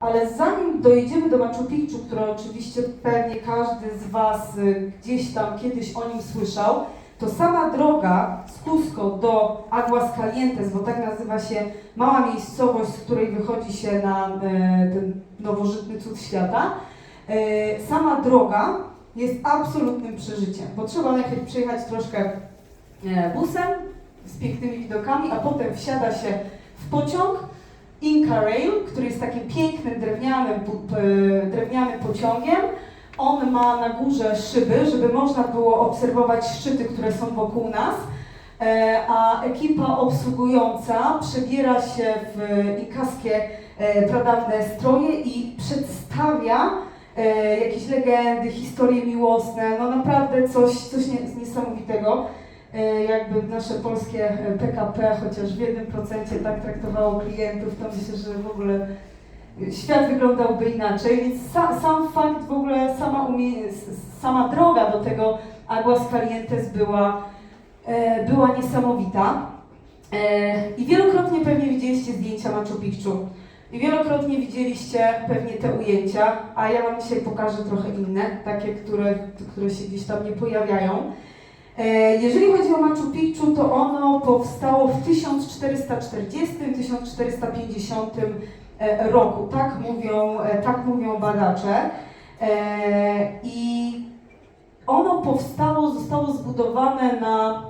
Ale zanim dojedziemy do Machu Picchu, które oczywiście pewnie każdy z Was y, gdzieś tam kiedyś o nim słyszał, to sama droga z Cusco do Aguascalientes, bo tak nazywa się mała miejscowość, z której wychodzi się na e, ten nowożytny cud świata, e, sama droga jest absolutnym przeżyciem, bo trzeba najpierw przejechać troszkę e, busem z pięknymi widokami, a potem wsiada się w pociąg Inca Rail, który jest takim pięknym drewnianym, drewnianym pociągiem. On ma na górze szyby, żeby można było obserwować szczyty, które są wokół nas. E, A ekipa obsługująca przebiera się w inkaskie e, pradawne stroje i przedstawia e, jakieś legendy, historie miłosne. No naprawdę coś, coś nie- niesamowitego. E, jakby nasze polskie e, PKP chociaż w jednym procencie tak traktowało klientów, to myślę, że w ogóle e, świat wyglądałby inaczej. Więc sa, sam fakt, w ogóle sama, umie, sama droga do tego Aguascalientes była, e, była niesamowita. E, I wielokrotnie pewnie widzieliście zdjęcia Machu Picchu. I wielokrotnie widzieliście pewnie te ujęcia, a ja Wam dzisiaj pokażę trochę inne, takie, które, które się gdzieś tam nie pojawiają. E, Jeżeli chodzi o Machu Picchu, to ono powstało w 1440-1450 e, roku. Tak mówią, e, tak mówią badacze. I ono powstało, zostało zbudowane na,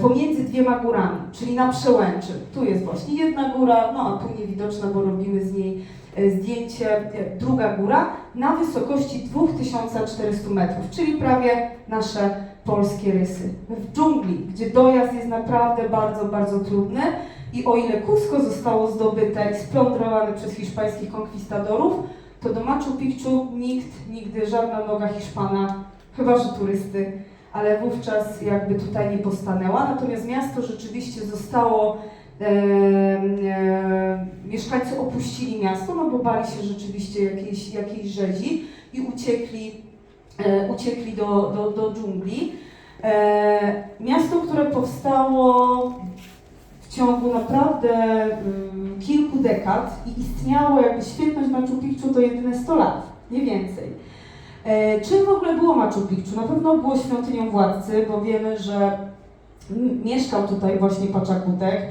pomiędzy dwiema górami, czyli na przełęczy. Tu jest właśnie jedna góra, no a tu niewidoczna, bo robimy z niej zdjęcie, druga góra, na wysokości 2400 metrów, czyli prawie nasze polskie rysy. W dżungli, gdzie dojazd jest naprawdę bardzo, bardzo trudny i o ile Cusco zostało zdobyte i splądrowane przez hiszpańskich konkwistadorów, to do Machu Picchu nikt, nigdy żadna noga Hiszpana, chyba że turysty, ale wówczas jakby tutaj nie postanęła. Natomiast miasto rzeczywiście zostało, e, e, mieszkańcy opuścili miasto, no bo bali się rzeczywiście jakiejś, jakiejś rzezi i uciekli uciekli do, do, do dżungli. E, miasto, które powstało w ciągu naprawdę mm, kilku dekad i istniało jakby świetność Machu Picchu to jedyne 100 lat, nie więcej. E, czym w ogóle było Machu Picchu? Na pewno było świątynią władcy, bo wiemy, że mieszkał tutaj właśnie Paczakutek.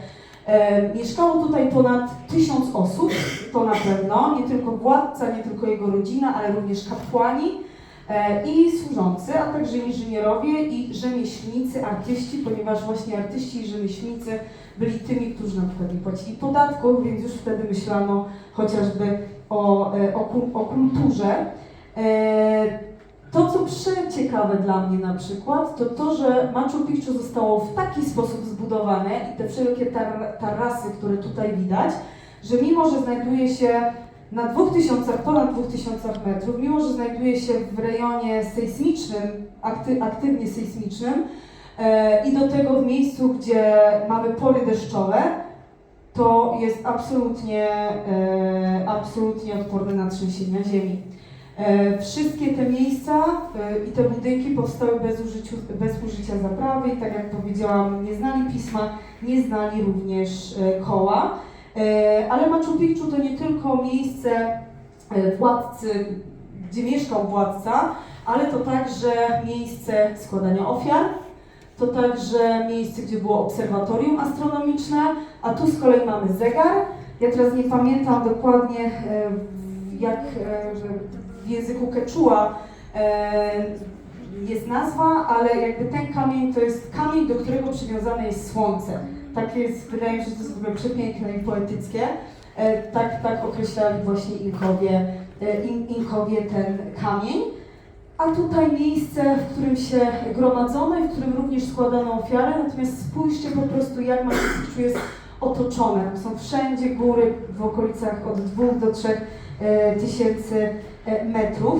E, mieszkało tutaj ponad tysiąc osób, to na pewno, nie tylko władca, nie tylko jego rodzina, ale również kapłani, E, i służący, a także inżynierowie i rzemieślnicy, artyści, ponieważ właśnie artyści i rzemieślnicy byli tymi, którzy na przykład nie płacili podatków, więc już wtedy myślano chociażby o, e, o, o kulturze. E, To, co przeciekawe dla mnie na przykład, to to, że Machu Picchu zostało w taki sposób zbudowane i te wszelkie tar tarasy, które tutaj widać, że mimo, że znajduje się na 2000, ponad 2000 metrów, mimo że znajduje się w rejonie sejsmicznym, akty, aktywnie sejsmicznym e, i do tego w miejscu, gdzie mamy pory deszczowe, to jest absolutnie, e, absolutnie odporne na trzęsienia ziemi. E, wszystkie te miejsca e, i te budynki powstały bez, użyciu, bez użycia zaprawy i tak jak powiedziałam, nie znali pisma, nie znali również e, koła. E, Ale Machu Picchu to nie tylko miejsce e, władcy, gdzie mieszkał władca, ale to także miejsce składania ofiar, to także miejsce, gdzie było obserwatorium astronomiczne, a tu z kolei mamy zegar. Ja teraz nie pamiętam dokładnie, e, jak w języku quechua e, jest nazwa, ale jakby ten kamień to jest kamień, do którego przywiązane jest słońce. Tak jest, wydaje mi się, że to jest w ogóle przepiękne i poetyckie. E, tak, tak określali właśnie Inkowie, e, in, Inkowie ten kamień. A tutaj miejsce, w którym się gromadzono i w którym również składano ofiary, natomiast spójrzcie po prostu jak Picchu jest otoczone. Są wszędzie góry w okolicach od 2 do 3 e, tysięcy metrów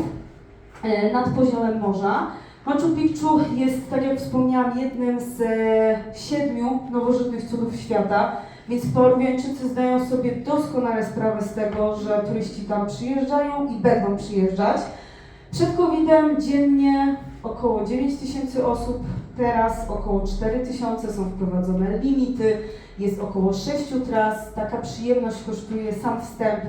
nad poziomem morza. Machu Picchu jest, tak jak wspomniałam, jednym z e, siedmiu nowożytnych cudów świata, więc Peruwiańczycy zdają sobie doskonale sprawę z tego, że turyści tam przyjeżdżają i będą przyjeżdżać. Przed COVID-em dziennie około 9 tysięcy osób, teraz około 4 tysiące, są wprowadzone limity, jest około 6 tras. Taka przyjemność kosztuje sam wstęp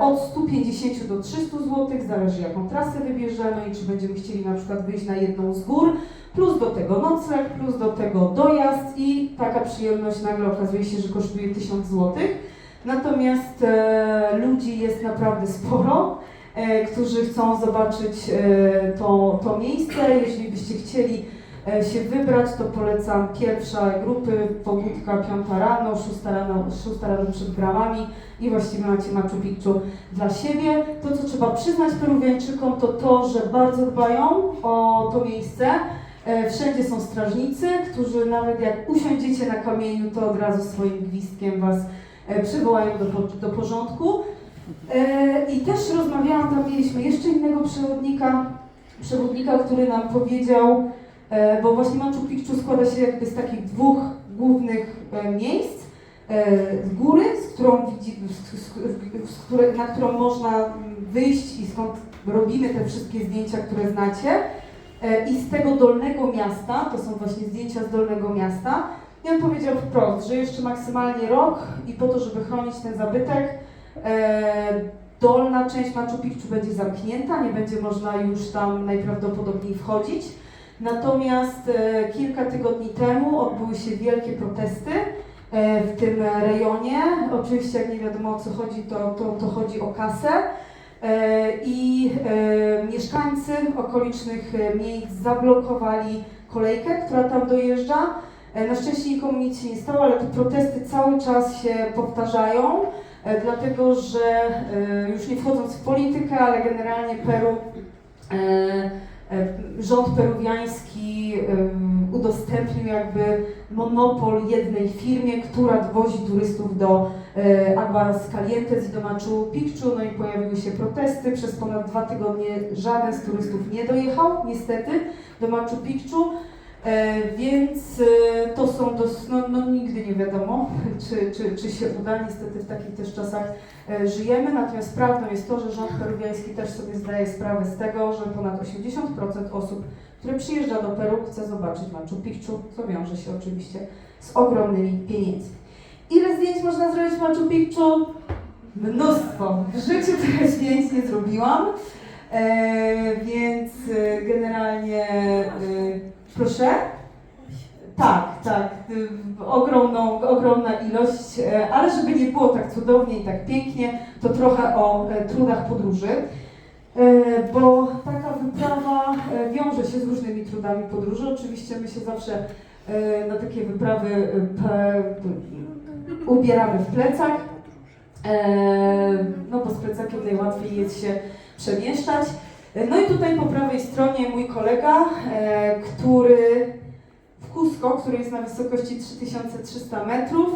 od 150 do 300 zł, zależy jaką trasę wybierzemy i czy będziemy chcieli na przykład wyjść na jedną z gór, plus do tego nocleg, plus do tego dojazd i taka przyjemność nagle okazuje się, że kosztuje 1000 zł. Natomiast e, ludzi jest naprawdę sporo, e, którzy chcą zobaczyć e, to, to miejsce. Jeśli byście chcieli e, się wybrać, to polecam pierwsza grupy, pobudka 5 rano, 6 rano, 6 rano przed bramami i właściwie macie Machu Picchu dla siebie. To, co trzeba przyznać Peruwiańczykom, to to, że bardzo dbają o to miejsce. E, Wszędzie są strażnicy, którzy nawet jak usiądziecie na kamieniu, to od razu swoim gwizdkiem was e, przywołają do, do porządku. E, I też rozmawiałam, tam mieliśmy jeszcze innego przewodnika, przewodnika, który nam powiedział, e, bo właśnie Machu Picchu składa się jakby z takich dwóch głównych e, miejsc. E, z góry, z którą widzi, na którą można wyjść i skąd robimy te wszystkie zdjęcia, które znacie. E, I z tego dolnego miasta, to są właśnie zdjęcia z dolnego miasta, i on powiedział wprost, że jeszcze maksymalnie rok i po to, żeby chronić ten zabytek, e, dolna część Machu Picchu będzie zamknięta, nie będzie można już tam najprawdopodobniej wchodzić. Natomiast e, kilka tygodni temu odbyły się wielkie protesty e, w tym rejonie. Oczywiście, jak nie wiadomo o co chodzi, to, to, to chodzi o kasę. E, I mieszkańcy okolicznych miejsc zablokowali kolejkę, która tam dojeżdża. Na szczęście nikomu nic się nie stało, ale te protesty cały czas się powtarzają, dlatego że już nie wchodząc w politykę, ale generalnie Peru, rząd peruwiański udostępnił jakby monopol jednej firmie, która wozi turystów do e, Aguascalientes i do Machu Picchu, no i pojawiły się protesty. Przez ponad dwa tygodnie żaden z turystów nie dojechał, niestety, do Machu Picchu. E, więc e, to są, dos, no, no nigdy nie wiadomo, czy, czy, czy się uda, niestety w takich też czasach e, żyjemy, natomiast prawdą jest to, że rząd peruwiański też sobie zdaje sprawę z tego, że ponad 80% osób, które przyjeżdża do Peru chce zobaczyć Machu Picchu, co wiąże się oczywiście z ogromnymi pieniędzmi. Ile zdjęć można zrobić w Machu Picchu? Mnóstwo. W życiu tyle zdjęć nie zrobiłam, e, więc generalnie e, proszę. Tak, tak, ogromną, ogromna ilość, e, ale żeby nie było tak cudownie i tak pięknie, to trochę o e, trudach podróży, E, bo taka wyprawa wiąże się z różnymi trudami podróży. Oczywiście my się zawsze na takie wyprawy ubieramy w plecak, no bo z plecakiem najłatwiej jest się przemieszczać. No i tutaj po prawej stronie mój kolega, e, który w Cusco, który jest na wysokości 3300 metrów,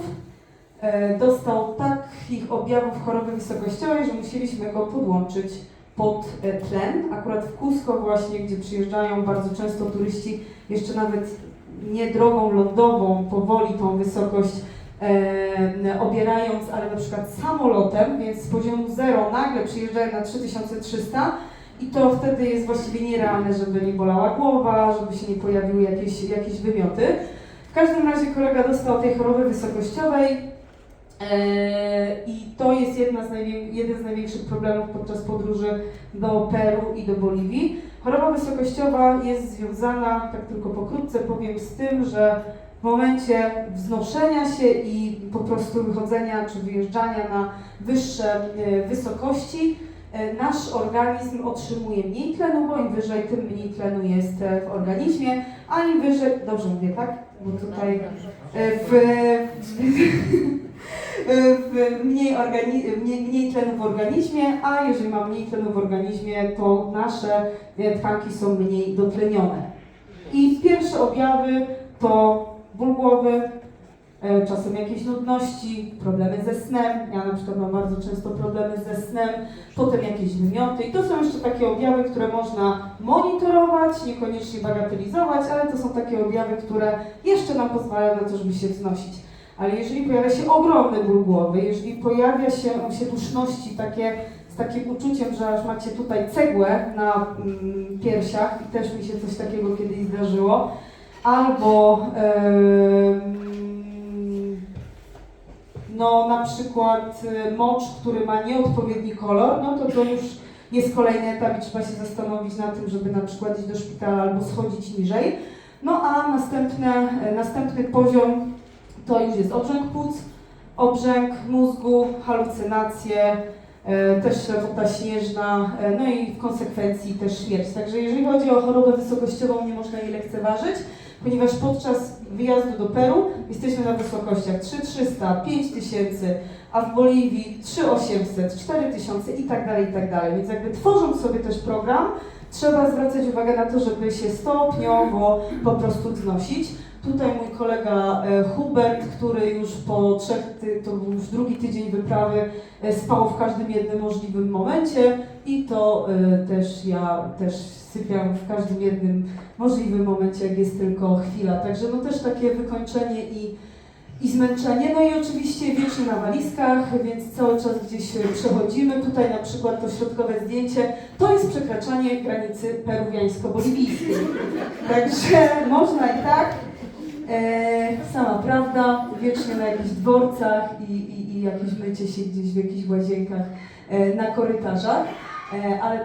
e, dostał takich objawów choroby wysokościowej, że musieliśmy go podłączyć pod e, tlen. Akurat w Cusco właśnie, gdzie przyjeżdżają bardzo często turyści, jeszcze nawet nie drogą lądową, powoli tą wysokość e, obierając, ale na przykład samolotem, więc z poziomu zero nagle przyjeżdżają na 3300 i to wtedy jest właściwie nierealne, żeby nie bolała głowa, żeby się nie pojawiły jakieś, jakieś wymioty. W każdym razie kolega dostał tej choroby wysokościowej e, i to jest jedna z jeden z największych problemów podczas podróży do Peru i do Boliwii. Choroba wysokościowa jest związana, tak tylko pokrótce powiem, z tym, że w momencie wznoszenia się i po prostu wychodzenia czy wyjeżdżania na wyższe e, wysokości, nasz organizm otrzymuje mniej tlenu, bo im wyżej, tym mniej tlenu jest e, w organizmie, a im wyżej, dobrze mówię, tak? Bo tutaj e, w, w mniej, organi- mniej, mniej tlenu w organizmie, a jeżeli ma mniej tlenu w organizmie, to nasze e, tkanki są mniej dotlenione. I pierwsze objawy to ból głowy, e, czasem jakieś nudności, problemy ze snem. Ja na przykład mam bardzo często problemy ze snem, potem jakieś wymioty. I to są jeszcze takie objawy, które można monitorować, niekoniecznie bagatelizować, ale to są takie objawy, które jeszcze nam pozwalają na to, żeby się wznosić. Ale jeżeli pojawia się ogromny ból głowy, jeżeli pojawia się, się duszności takie z takim uczuciem, że aż macie tutaj cegłę na mm, piersiach i też mi się coś takiego kiedyś zdarzyło, albo em, no na przykład y, mocz, który ma nieodpowiedni kolor, no to to już jest kolejny etap i trzeba się zastanowić nad tym, żeby na przykład iść do szpitala albo schodzić niżej. No a następne, e, następny poziom to już jest obrzęk płuc, obrzęk mózgu, halucynacje, e, też ślepota śnieżna, no i w konsekwencji też śmierć. Także jeżeli chodzi o chorobę wysokościową, nie można jej lekceważyć, ponieważ podczas wyjazdu do Peru jesteśmy na wysokościach 3300, 5000, a w Boliwii 3800, 4000 i tak dalej, i tak dalej. Więc jakby tworząc sobie też program, trzeba zwracać uwagę na to, żeby się stopniowo po prostu wznosić. Tutaj mój kolega e, Hubert, który już po trzech, to był już drugi tydzień wyprawy, e, spał w każdym jednym możliwym momencie i to e, też ja też sypiam w każdym jednym możliwym momencie, jak jest tylko chwila. Także no też takie wykończenie i, i zmęczenie. No i oczywiście wiecznie na walizkach, więc cały czas gdzieś e, przechodzimy. Tutaj na przykład to środkowe zdjęcie, to jest przekraczanie granicy peruwiańsko-boliwijskiej. Także można i tak. E, sama prawda, wiecznie na jakichś dworcach i, i, i jakieś mycie się gdzieś w jakichś łazienkach e, na korytarzach. E, ale